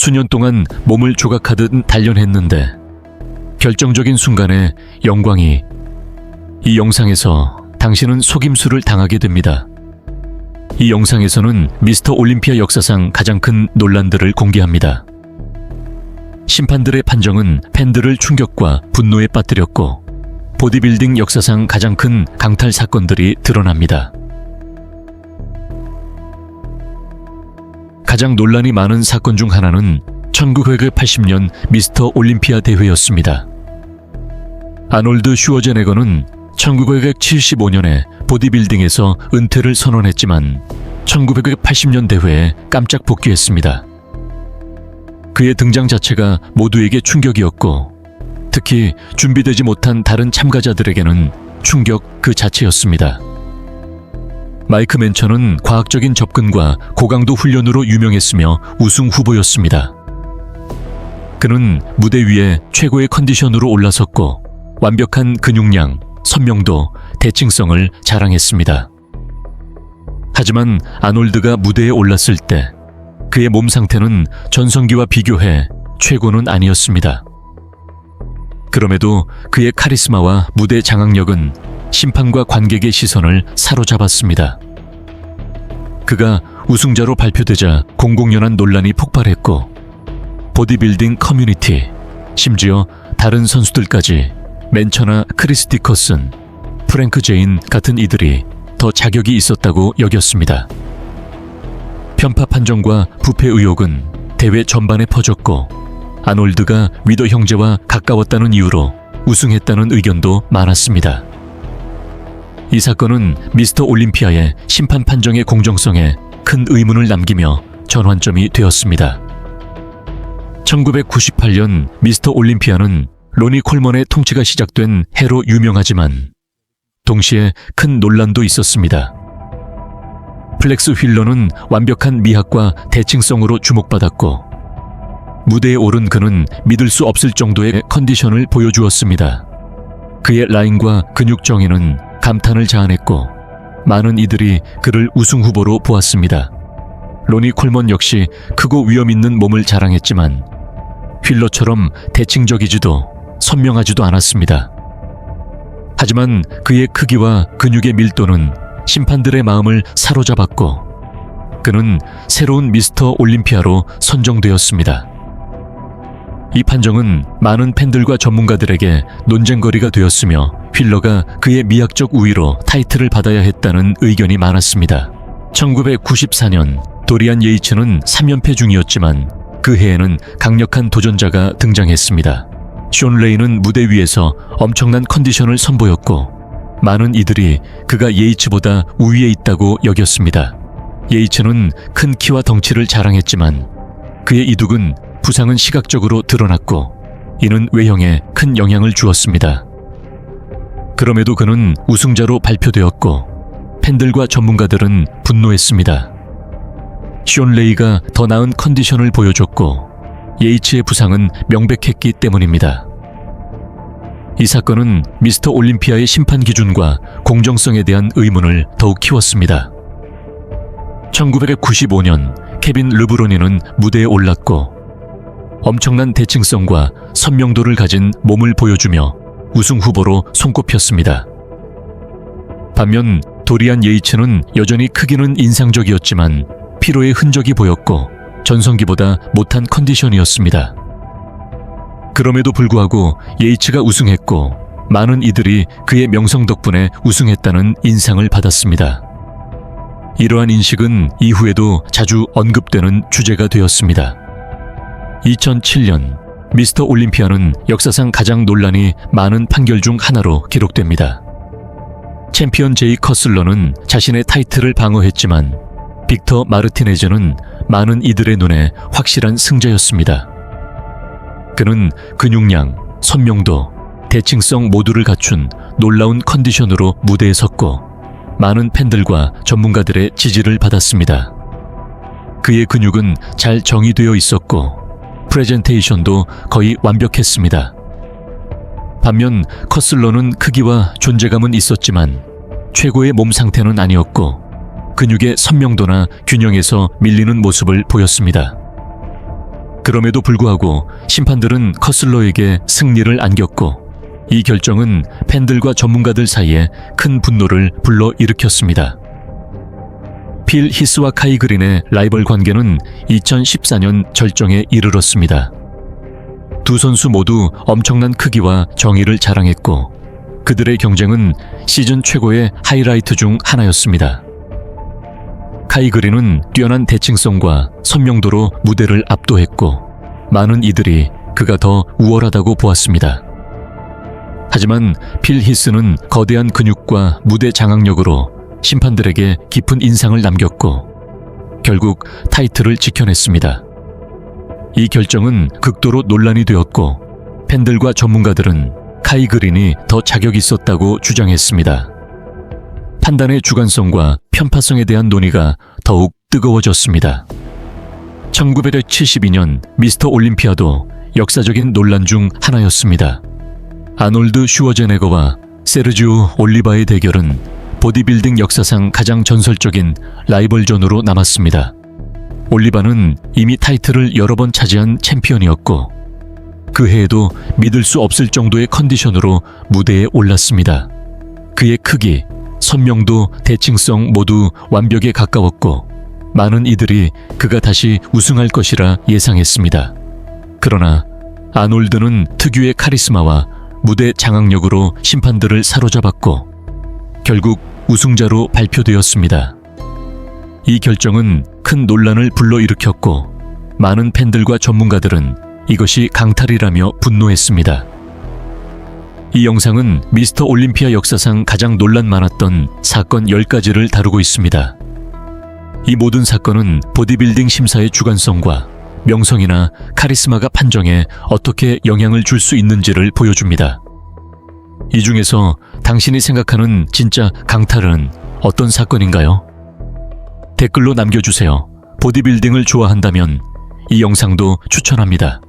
수년 동안 몸을 조각하듯 단련했는데 결정적인 순간에 영광이 이 영상에서 당신은 속임수를 당하게 됩니다. 이 영상에서는 미스터 올림피아 역사상 가장 큰 논란들을 공개합니다. 심판들의 판정은 팬들을 충격과 분노에 빠뜨렸고 보디빌딩 역사상 가장 큰 강탈 사건들이 드러납니다. 가장 논란이 많은 사건 중 하나는 1980년 미스터 올림피아 대회였습니다. 아놀드 슈워제네거는 1975년에 보디빌딩에서 은퇴를 선언했지만 1980년 대회에 깜짝 복귀했습니다. 그의 등장 자체가 모두에게 충격이었고 특히 준비되지 못한 다른 참가자들에게는 충격 그 자체였습니다. 마이크 맨처는 과학적인 접근과 고강도 훈련으로 유명했으며 우승 후보였습니다. 그는 무대 위에 최고의 컨디션으로 올라섰고 완벽한 근육량, 선명도, 대칭성을 자랑했습니다. 하지만 아놀드가 무대에 올랐을 때 그의 몸 상태는 전성기와 비교해 최고는 아니었습니다. 그럼에도 그의 카리스마와 무대 장악력은 심판과 관객의 시선을 사로잡았습니다. 그가 우승자로 발표되자 공공연한 논란이 폭발했고 보디빌딩 커뮤니티, 심지어 다른 선수들까지 맨처나 크리스 디커슨, 프랭크 제인 같은 이들이 더 자격이 있었다고 여겼습니다. 편파 판정과 부패 의혹은 대회 전반에 퍼졌고 아놀드가 위더 형제와 가까웠다는 이유로 우승했다는 의견도 많았습니다. 이 사건은 미스터 올림피아의 심판 판정의 공정성에 큰 의문을 남기며 전환점이 되었습니다. 1998년 미스터 올림피아는 로니 콜먼의 통치가 시작된 해로 유명하지만 동시에 큰 논란도 있었습니다. 플렉스 휠러는 완벽한 미학과 대칭성으로 주목받았고 무대에 오른 그는 믿을 수 없을 정도의 컨디션을 보여주었습니다. 그의 라인과 근육 정의는 감탄을 자아냈고 많은 이들이 그를 우승 후보로 보았습니다. 로니 콜먼 역시 크고 위험 있는 몸을 자랑했지만 휠러처럼 대칭적이지도 선명하지도 않았습니다. 하지만 그의 크기와 근육의 밀도는 심판들의 마음을 사로잡았고 그는 새로운 미스터 올림피아로 선정되었습니다. 이 판정은 많은 팬들과 전문가들에게 논쟁거리가 되었으며 휠러가 그의 미학적 우위로 타이틀을 받아야 했다는 의견이 많았습니다. 1994년 도리안 예이츠는 3연패 중이었지만 그 해에는 강력한 도전자가 등장했습니다. 쇼 레이는 무대 위에서 엄청난 컨디션을 선보였고 많은 이들이 그가 예이츠보다 우위에 있다고 여겼습니다. 예이츠는 큰 키와 덩치를 자랑했지만 그의 이둑은 부상은 시각적으로 드러났고 이는 외형에 큰 영향을 주었습니다. 그럼에도 그는 우승자로 발표되었고 팬들과 전문가들은 분노했습니다. 쇼 레이가 더 나은 컨디션을 보여줬고 예이츠의 부상은 명백했기 때문입니다. 이 사건은 미스터 올림피아의 심판 기준과 공정성에 대한 의문을 더욱 키웠습니다. 1995년 케빈 르브로니는 무대에 올랐고 엄청난 대칭성과 선명도를 가진 몸을 보여주며 우승 후보로 손꼽혔습니다. 반면 도리안 예이츠는 여전히 크기는 인상적이었지만 피로의 흔적이 보였고 전성기보다 못한 컨디션이었습니다. 그럼에도 불구하고 예이츠가 우승했고 많은 이들이 그의 명성 덕분에 우승했다는 인상을 받았습니다. 이러한 인식은 이후에도 자주 언급되는 주제가 되었습니다. 2007년 미스터 올림피아는 역사상 가장 논란이 많은 판결 중 하나로 기록됩니다. 챔피언 제이 커슬러는 자신의 타이틀을 방어했지만 빅터 마르티네즈는 많은 이들의 눈에 확실한 승자였습니다. 그는 근육량, 선명도, 대칭성 모두를 갖춘 놀라운 컨디션으로 무대에 섰고 많은 팬들과 전문가들의 지지를 받았습니다. 그의 근육은 잘 정의되어 있었고 프레젠테이션도 거의 완벽했습니다. 반면 커슬러는 크기와 존재감은 있었지만 최고의 몸 상태는 아니었고 근육의 선명도나 균형에서 밀리는 모습을 보였습니다. 그럼에도 불구하고 심판들은 커슬러에게 승리를 안겼고 이 결정은 팬들과 전문가들 사이에 큰 분노를 불러 일으켰습니다. 필 히스와 카이 그린의 라이벌 관계는 2014년 절정에 이르렀습니다. 두 선수 모두 엄청난 크기와 정의를 자랑했고 그들의 경쟁은 시즌 최고의 하이라이트 중 하나였습니다. 카이 그린은 뛰어난 대칭성과 선명도로 무대를 압도했고 많은 이들이 그가 더 우월하다고 보았습니다. 하지만 필 히스는 거대한 근육과 무대 장악력으로 심판들에게 깊은 인상을 남겼고 결국 타이틀을 지켜냈습니다. 이 결정은 극도로 논란이 되었고 팬들과 전문가들은 카이 그린이 더 자격 있었다고 주장했습니다. 판단의 주관성과 편파성에 대한 논의가 더욱 뜨거워졌습니다. 1972년 미스터 올림피아도 역사적인 논란 중 하나였습니다. 아놀드 슈워제네거와 세르지오 올리바의 대결은 보디빌딩 역사상 가장 전설적인 라이벌전으로 남았습니다. 올리바는 이미 타이틀을 여러 번 차지한 챔피언이었고 그 해에도 믿을 수 없을 정도의 컨디션으로 무대에 올랐습니다. 그의 크기, 선명도, 대칭성 모두 완벽에 가까웠고 많은 이들이 그가 다시 우승할 것이라 예상했습니다. 그러나 아놀드는 특유의 카리스마와 무대 장악력으로 심판들을 사로잡았고 결국 우승자로 발표되었습니다. 이 결정은 큰 논란을 불러일으켰고 많은 팬들과 전문가들은 이것이 강탈이라며 분노했습니다. 이 영상은 미스터 올림피아 역사상 가장 논란 많았던 사건 10가지를 다루고 있습니다. 이 모든 사건은 보디빌딩 심사의 주관성과 명성이나 카리스마가 판정에 어떻게 영향을 줄 수 있는지를 보여줍니다. 이 중에서 당신이 생각하는 진짜 강탈은 어떤 사건인가요? 댓글로 남겨주세요. 보디빌딩을 좋아한다면 이 영상도 추천합니다.